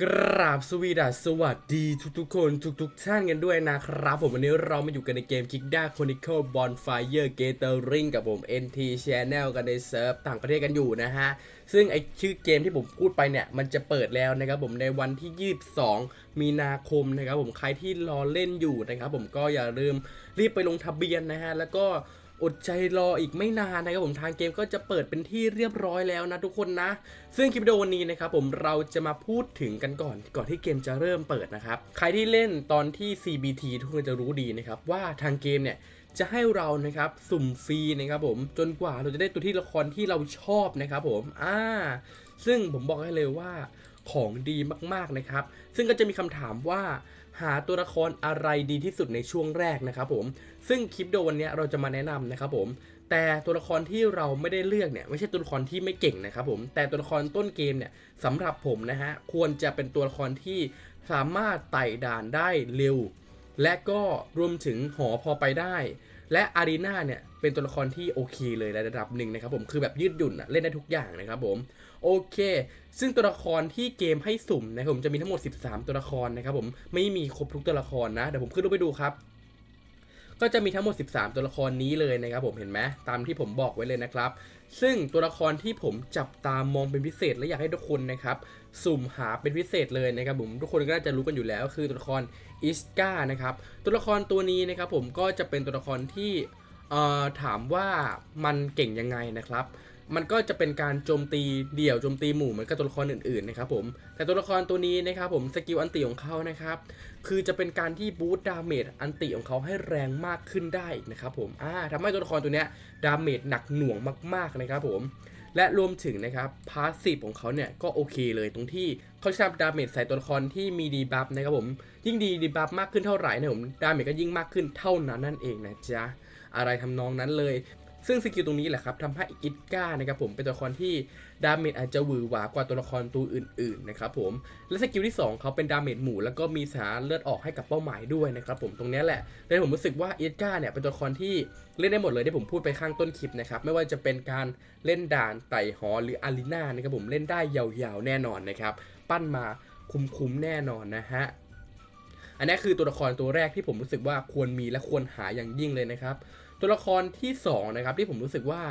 กราบสวีดัสสวัสดีทุกๆคนทุกๆท่านกันด้วยนะครับ ผมวันนี้เรามาอยู่กันในเกม Kick d a Chronicle Bonfire Gathering กับผม NT Channel กันในเซิร์ฟต่างประเทศกันอยู่นะฮะ ซึ่งไอชื่อเกมที่ผมพูดไปเนี่ย มันจะเปิดแล้วนะครับผมในวันที่ 22 มีนาคมนะครับผมใครที่รอเล่นอยู่นะครับผมก็อย่าลืมรีบไปลงทะเบียนนะฮะ แล้วก็ อดใจรออีกไม่นานนะครับผมทางเกมก็จะเปิดเป็นที่เรียบร้อยแล้วนะทุกคนนะ ซึ่งคลิปวิดีโอวันนี้นะครับผมเราจะมาพูดถึงกันก่อน ก่อนที่เกมจะเริ่มเปิดนะครับ ใครที่เล่นตอนที่ CBT ทุกคนจะรู้ดีนะครับว่าทางเกมเนี่ยจะให้เรานะครับสุ่มฟรีนะครับผมจนกว่าเราจะได้ตัวที่ละครที่เราชอบนะครับผมอ่าซึ่งผมบอกให้เลยว่าของดีมากๆนะครับ ซึ่งก็จะมีคำถามว่า หาตัวละครอะไรดีที่สุดในช่วงแรกนะครับผม ซึ่งคลิปโดวันนี้เราจะมาแนะนำนะครับผม แต่ตัวละครที่เราไม่ได้เลือกเนี่ยไม่ใช่ตัวละครที่ไม่เก่งนะครับผม แต่ตัวละครต้นเกมเนี่ยสำหรับผมนะฮะควรจะเป็นตัวละครที่สามารถไต่ด่านได้เร็ว และก็รวมถึงหอพอไปได้และอารีนาเนี่ยเป็นตัวละครที่โอเคเลยระดับหนึ่งนะครับผมคือแบบยืดหยุ่นเล่นได้ทุกอย่างนะครับผมโอเค ซึ่งตัวละครที่เกมให้สุ่มนะครับผมจะมีทั้งหมด 13 ตัวละครนะครับผมไม่มีครบทุกตัวละครนะเดี๋ยวผมขึ้นรูปไปดูครับ ก็จะมีทั้งหมด 13 ตัวละครนี้เลยนะครับผมเห็นไหมตามที่ผมบอกไว้เลยนะครับ ซึ่งตัวละครที่ผมจับตามมองเป็นพิเศษและอยากให้ทุกคนนะครับสุ่มหาเป็นพิเศษเลยนะครับผมทุกคนก็น่าจะรู้กันอยู่แล้วคือตัวละครอิสกานะครับตัวละครตัวนี้นะครับผมก็จะเป็นตัวละครที่ถามว่ามันเก่งยังไงนะครับ มันก็จะเป็นการโจมตีเดี่ยวโจมตีหมู่เหมือนกับตัวละครอื่นๆนะครับผมแต่ตัวละครตัวนี้นะครับผมสกิลอันติของเขานะครับคือจะเป็นการที่บูตดาเมจอันติของเขาให้แรงมากขึ้นได้นะครับผมอ่าทำให้ตัวละครตัวเนี้ยดาเมจหนักหน่วงมากๆนะครับผมและรวมถึงนะครับพาสซีฟของเขาเนี่ยก็โอเคเลยตรงที่เขาชอบดาเมจใส่ตัวละครที่มีดีบัฟนะครับผมยิ่งดีดีบัฟมากขึ้นเท่าไหร่นะผมดาเมจก็ยิ่งมากขึ้นเท่านั้นนั่นเองนะจ๊ะอะไรทำนองนั้นเลย ซึ่งสกิลตรงนี้แหละครับทำให้อิกก้านะครับผมเป็นตัวละครที่ดาเมจอาจจะหวือหวากว่าตัวละครตัวอื่นๆนะครับผมและสกิลที่ 2 เขาเป็นดาเมจหมู่แล้วก็มีสารเลือดออกให้กับเป้าหมายด้วยนะครับผมตรงนี้แหละเลยผมรู้สึกว่าอิกก้าเนี่ยเป็นตัวละครที่เล่นได้หมดเลยที่ผมพูดไปข้างต้นคลิปนะครับไม่ว่าจะเป็นการเล่นด่านไต่หอหรืออารีนานะครับผมเล่นได้ยาวๆแน่นอนนะครับปั้นมาคุ้มๆแน่นอนนะฮะอันนี้คือตัวละครตัวแรกที่ผมรู้สึกว่าควรมีและควรหาอย่างยิ่งเลยนะครับ ตัวละครที่สองนะครับ ที่ผมรู้สึกว่า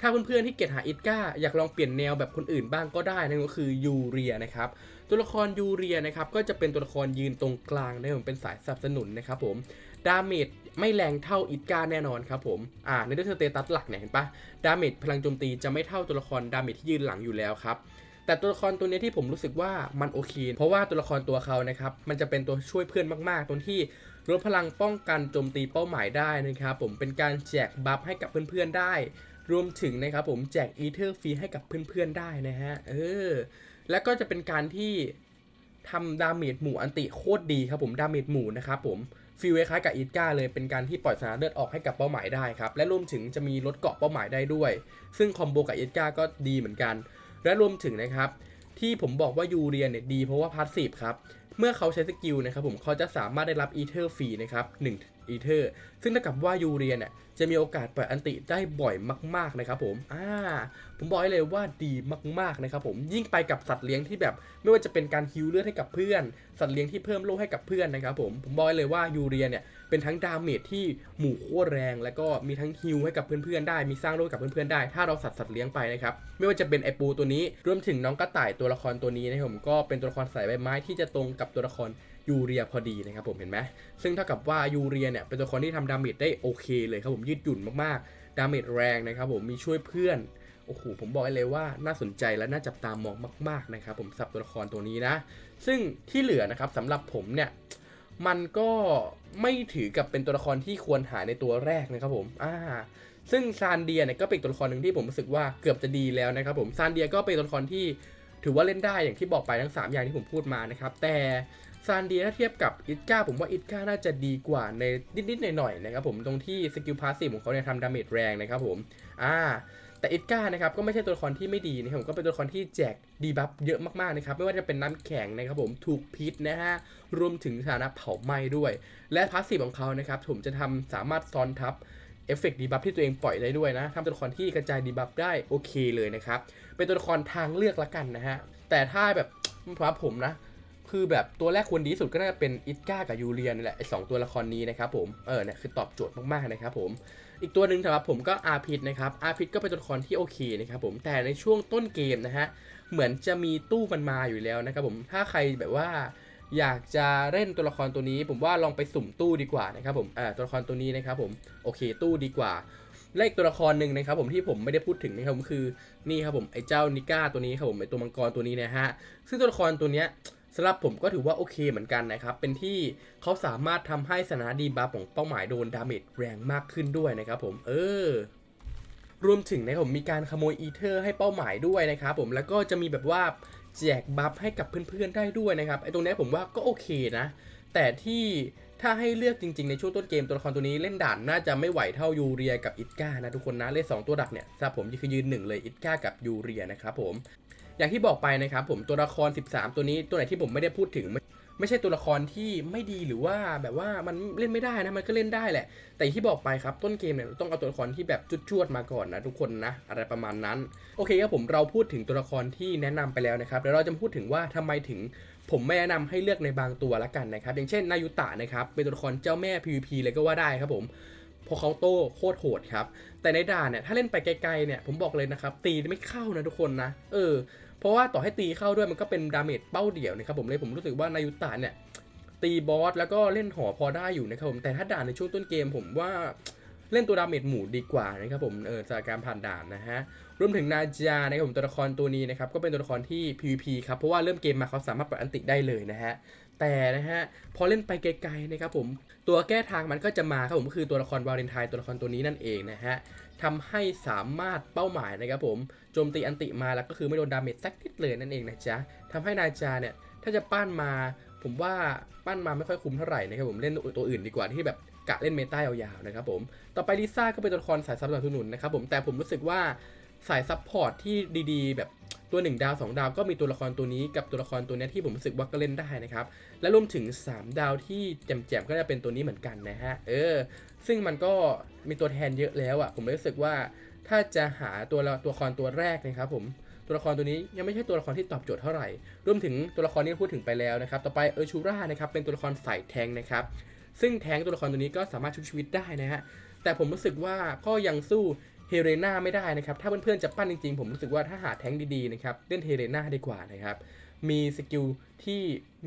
ถ้าเพื่อนๆที่เก็ตหาอิดก้าอยากลองเปลี่ยนแนวแบบคนอื่นบ้างก็ได้นั่นก็คือยูเรียนะครับตัวละครยูเรียนะครับก็จะเป็นตัวละครยืนตรงกลางนะผมเป็นสายสนับสนุนนะครับผมดาเมจไม่แรงเท่าอิดก้าแน่นอนครับผมอ่าในเรื่องสเตตัสหลักเนี่ยเห็นปะดาเมจพลังโจมตีจะไม่เท่าตัวละครดาเมจที่ยืนหลังอยู่แล้วครับ แต่ตัวละครตัวนี้ที่ผมรู้สึกว่ามันโอเค เพราะว่าตัวละครตัวเขานะครับมันจะเป็นตัวช่วยเพื่อนมากๆ ตรงที่ลดพลังป้องกันโจมตีเป้าหมายได้นะครับผมเป็นการแจกบัฟให้กับเพื่อนๆได้ รวมถึงนะครับผมแจกอีเทอร์ฟรีให้กับเพื่อนๆได้นะฮะเออแล้วก็จะเป็นการที่ทำดาเมจหมู่อันติโคตรดีครับผมดาเมจหมู่นะครับผมฟีลคล้ายกับอีกาเลยเป็นการที่ปล่อยสารเลือดออกให้กับเป้าหมายได้ครับและรวมถึงจะมีลดเกาะเป้าหมายได้ด้วย ซึ่งคอมโบกับอีกาก็ดีเหมือนกัน และรวมถึงนะครับ ที่ผมบอกว่ายูเรียนเนี่ยดีเพราะว่าพาสซีฟครับเมื่อเขาใช้สกิลนะครับผมเขาจะสามารถได้รับอีเทอร์ฟรีนะครับ1อีเทอร์ ซึ่งเท่ากับว่ายูเรียนเนี่ยจะมีโอกาสปิดอันติได้บ่อยมาก ๆนะครับผมอ่าผมบอกให้เลยว่าดีมากๆนะครับผมยิ่งไปกับสัตว์เลี้ยงที่แบบไม่ว่าจะเป็นการฮิวเลือดให้กับเพื่อน สัตว์เลี้ยงที่เพิ่มโล่ให้กับเพื่อนนะครับผมผมบอกให้เลยว่ายูเรียนเนี่ย เป็นทั้งดาเมจที่หมู่โคตรแรง แล้วก็มีทั้งฮิวให้กับเพื่อนๆได้ มีสร้างโล่ให้กับเพื่อนๆได้ ถ้าเราสัตว์สัตว์เลี้ยงไปนะครับ ไม่ว่าจะเป็นไอปูตัวนี้ รวมถึงน้องกระต่ายตัวละครตัวนี้นะครับผม ก็เป็นตัวละครสายใบไม้ที่จะตรงกับตัวละครยูเรียพอดีนะครับผม เห็นไหม ซึ่งเท่ากับว่ายูเรียเนี่ยเป็นตัวละครที่ทำดาเมจได้โอเคเลยครับผม ยืดหยุ่นมากๆ ดาเมจแรงนะครับผม มีช่วยเพื่อนโอ้โห ผมบอกเลยว่าน่าสนใจและน่าจับตามองมาก ๆ นะครับ ผมสับตัวละครตัวนี้นะ ซึ่งที่เหลือนะครับสำหรับผมเนี่ย มันก็ไม่ถือกับเป็นตัวละครที่ควรหาในตัวแรกนะครับผมอ่าซึ่งซานเดียเนี่ยก็เป็นตัวละครหนึ่งที่ผมรู้สึกว่าเกือบจะดีแล้วนะครับผมซานเดียก็เป็นตัวละครที่ถือว่าเล่นได้อย่างที่บอกไปทั้ง 3 อย่างที่ผมพูดมานะครับ แต่ซานเดียถ้าเทียบกับอิตกาผมว่าอิตกาน่าจะดีกว่าในนิดๆหน่อยๆนะครับผมตรงที่สกิลพาสซีฟของเขาเนี่ยทำดาเมจแรงนะครับผมอ่า แต่อิตกานะครับก็ไม่ใช่ตัวละครที่ไม่ดีนะครับผมก็เป็นตัวละครที่แจกดีบัฟเยอะมากๆนะครับไม่ว่าจะเป็นน้ำแข็งนะครับผมถูกพิษนะฮะรวมถึงสถานะเผาไหม้ด้วย และพาสซีฟของเขานะครับผมจะทำสามารถซ้อนทับเอฟเฟกต์ดีบัฟที่ตัวเองปล่อยได้ด้วยนะทำตัวละครที่กระจายดีบัฟได้โอเคเลยนะครับ เป็นตัวละครทางเลือกละกันนะฮะ แต่ถ้าแบบสำหรับผมนะ คือแบบตัวแรกควรดีสุดก็น่าจะเป็นอิก้ากับยูเรียนแหละไอสองตัวละครนี้นะครับผม เออเนี่ยคือตอบโจทย์มากๆนะครับผม อีกตัวหนึ่งสำหรับผมก็อาพิษนะครับอาพิษก็เป็นตัวละครที่โอเคนะครับผมแต่ในช่วงต้นเกมนะฮะเหมือนจะมีตู้มันมาอยู่แล้วนะครับผมถ้าใครแบบว่าอยากจะเล่นตัวละครตัวนี้ ผมว่าลองไปสุ่มตู้ดีกว่านะครับผมอ่าตัวละครตัวนี้นะครับผมโอเคตู้ดีกว่าและอีกตัวละครหนึ่งนะครับผมที่ผมไม่ได้พูดถึงนะครับผมคือนี่ครับผมไอ้เจ้านิก้าตัวนี้ครับผมไอ้ตัวมังกรตัวนี้นะฮะซึ่งตัวละครตัวเนี้ย สำหรับผมก็ถือว่าโอเคเหมือนกันนะครับ เป็นที่เขาสามารถทำให้สถาดีบัฟของเป้าหมายโดนดาเมจแรงมากขึ้นด้วยนะครับผม เออ รวมถึงนะผมมีการขโมยอีเทอร์ให้เป้าหมายด้วยนะครับผม แล้วก็จะมีแบบว่าแจกบัฟให้กับเพื่อนๆได้ด้วยนะครับ ไอ้ตรงนี้ผมว่าก็โอเคนะ แต่ที่ถ้าให้เลือกจริงๆในช่วงต้นเกมตัวละครตัวนี้เล่นด่านน่าจะไม่ไหวเท่ายูเรียกับอิตก้านะทุกคนนะเล่นสองตัวดักเนี่ยสำหรับผมคือยืนหนึ่งเลยอิตก้ากับยูเรียนะครับผม อย่างที่บอกไปนะครับผมตัวละคร 13 ตัวนี้ตัวไหนที่ผมไม่ได้พูดถึงไม่ใช่ตัวละครที่ไม่ดีหรือว่าแบบว่ามันเล่นไม่ได้นะมันก็เล่นได้แหละ แต่ที่บอกไปครับต้นเกมเนี่ยเราต้องเอาตัวละครที่แบบจุดจวดๆมาก่อนนะทุกคนนะอะไรประมาณนั้น โอเคครับผมเราพูดถึงตัวละครที่แนะนำไปแล้วนะครับเดี๋ยวเราจะพูดถึงว่าทำไมถึงผมไม่แนะนำให้เลือกในบางตัวละกันนะครับ อย่างเช่นนายุตะนะครับเป็นตัวละครเจ้าแม่ PVP เลยก็ว่าได้ครับผมพราะเขาโต้โคตรโหดครับแต่ในด่านเนี่ยถ้าเล่นไปไกลๆเนี่ยผมบอกเลยนะครับตีไม่เข้านะทุกคนนะเออ เพราะว่าต่อให้ตีเข้าด้วยมันก็เป็นดาเมจเป้าเดี่ยวนะครับผมเลยผมรู้สึกว่านายุตะเนี่ยตีบอสแล้วก็เล่นหอพอได้อยู่นะครับผมแต่ถ้าด่านในช่วงต้นเกมผมว่าเล่นตัวดาเมจหมู่ดีกว่านะครับผมเออจากการผ่านด่านนะฮะรวมถึงนาจานะครับผมตัวละครตัวนี้นะครับก็เป็นตัวละครที่ PVP ครับเพราะว่าเริ่มเกมมาเขาสามารถปลดอันติได้เลยนะฮะแต่นะฮะพอเล่นไปไกลๆนะครับผมตัวแก้ทางมันก็จะมาครับผมก็คือตัวละครวาเลนไทน์ตัวละครตัวนี้นั่นเองนะฮะ ทำให้สามารถเป้าหมายนะครับผมโจมตีอันติมาแล้วก็คือไม่โดนดาเมจสักนิดเลยนั่นเองนะจ๊ะทำให้นาจาเนี่ยถ้าจะปั้นมาผมว่าปั้นมาไม่ค่อยคุ้มเท่าไหร่นะครับผมเล่นตัวอื่นดีกว่าที่แบบกะเล่นเมตายาวๆนะครับผมต่อไปลิซ่าก็เป็นตัวละครสายซับสนุนนะครับผมแต่ผมรู้สึกว่าสายซัพพอร์ตที่ดีๆ แบบ ตัว 1 ดาว 2 ดาวก็มีตัวละครตัวนี้กับตัวละครตัวนี้ที่ผมรู้สึกว่าก็เล่นได้นะครับ และรวมถึง 3 ดาวที่แจ่มๆก็จะเป็นตัวนี้เหมือนกันนะฮะ เออ ซึ่งมันก็มีตัวแทนเยอะแล้วอะ่ะ ผมรู้สึกว่าถ้าจะหาตัวตัวละครตัวแรกนะครับผม ตัวละครตัวนี้ยังไม่ใช่ตัวละครที่ตอบโจทย์เท่าไหร่ รวมถึงตัวละครที่พูดถึงไปแล้วนะครับ ต่อไปเออชูรานะครับ เป็นตัวละครสายแทงนะครับ ซึ่งแทงตัวละครตัวนี้ก็สามารถชุบชีวิตได้นะฮะ แต่ผมรู้สึกว่าก็ยังสู้ เฮเรนาไม่ได้นะครับ ถ้าเพื่อนๆจะปั้นจริงๆ ผมรู้สึกว่าถ้าหาแท้งดีๆนะครับเล่นเฮเรนาดีกว่านะครับ มีสกิลที่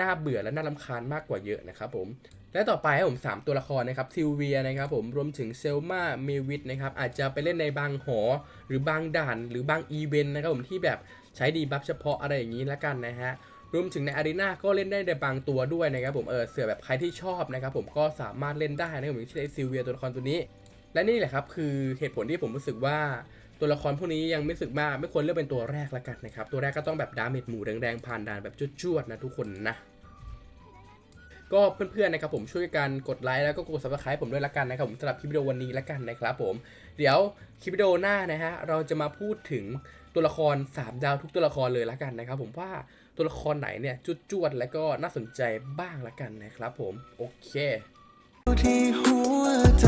น่าเบื่อและน่ารำคาญมากกว่าเยอะนะครับผมและต่อไปครับผม 3 ตัวละครนะครับซิลเวียนะครับผมรวมถึงเซลมาเมวิทนะครับอาจจะไปเล่นในบางหอ หรือบางด่าน หรือบางอีเวนต์นะครับผมที่แบบใช้ดีบัฟเฉพาะอะไรอย่างนี้ละกันนะฮะรวมถึงในอารีนาก็เล่นได้ในบางตัวด้วยนะครับผมเออเสือแบบใครที่ชอบนะครับผมก็สามารถเล่นได้นะครับผมอย่างเช่นไอ้ซิลเวียตัวละครตัวนี้ และนี่แหละครับคือเหตุผลที่ผมรู้สึกว่าตัวละครพวกนี้ยังไม่สึกมาก ไม่ควรเลือกเป็นตัวแรกละกันนะครับ ตัวแรกก็ต้องแบบดาเมจหมู่แรงๆผ่านด่านแบบจวดๆนะทุกคนนะ ก็เพื่อนๆนะครับผมช่วยกันกดไลค์แล้วก็กด subscribe ผมด้วยละกันนะครับผมสำหรับคลิปวิดีโอวันนี้ละกันนะครับผม เดี๋ยวคลิปวิดีโอหน้านะฮะเราจะมาพูดถึงตัวละคร 3 ดาวทุกตัวละครเลยละกันนะครับ ผมว่าตัวละครไหนเนี่ยจุดจวดๆและก็น่าสนใจบ้างละกันนะครับ ผมโอเคที่หัวใจ